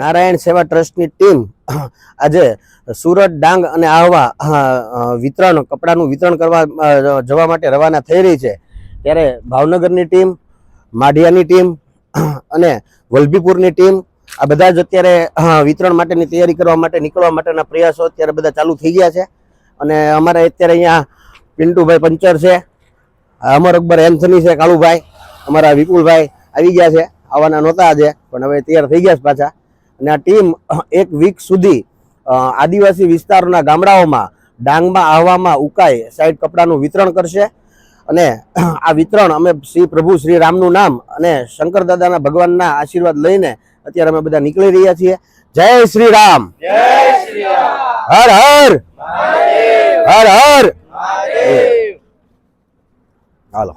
નારાયણ સેવા ટ્રસ્ટની ટીમ આજે સુરત, ડાંગ અને આહવા વિતરણ, કપડાનું વિતરણ કરવા જવા માટે રવાના થઈ રહી છે. ત્યારે ભાવનગરની ટીમ, માઢિયાની ટીમ અને વલભીપુરની ટીમ આ બધા જ અત્યારે વિતરણ માટેની તૈયારી કરવા માટે નીકળવા માટેના પ્રયાસો અત્યારે બધા ચાલુ થઈ ગયા છે. અને અમારે અત્યારે અહીંયા પિન્ટુભાઈ પંચર છે, અમર અકબર એન્થની છે, કાળુભાઈ, અમારા વિપુલભાઈ આવી ગયા છે. આવવાના નહોતા આજે, પણ હવે તૈયાર થઈ ગયા છે પાછા. અને આ ટીમ એક વીક સુધી આદિવાસી વિસ્તારોના ગામડાઓમાં ડાંગમાં આહવામાં ઉકાઈ સાઈડ કપડાનું વિતરણ કરશે. અને આ વિતરણ અમે શ્રી પ્રભુ શ્રી રામનું નામ અને શંકર દાદાના ભગવાનના આશીર્વાદ લઈને અત્યારે અમે બધા નીકળી રહ્યા છીએ. જય શ્રી રામ. હર હર. હર હર. હાલો.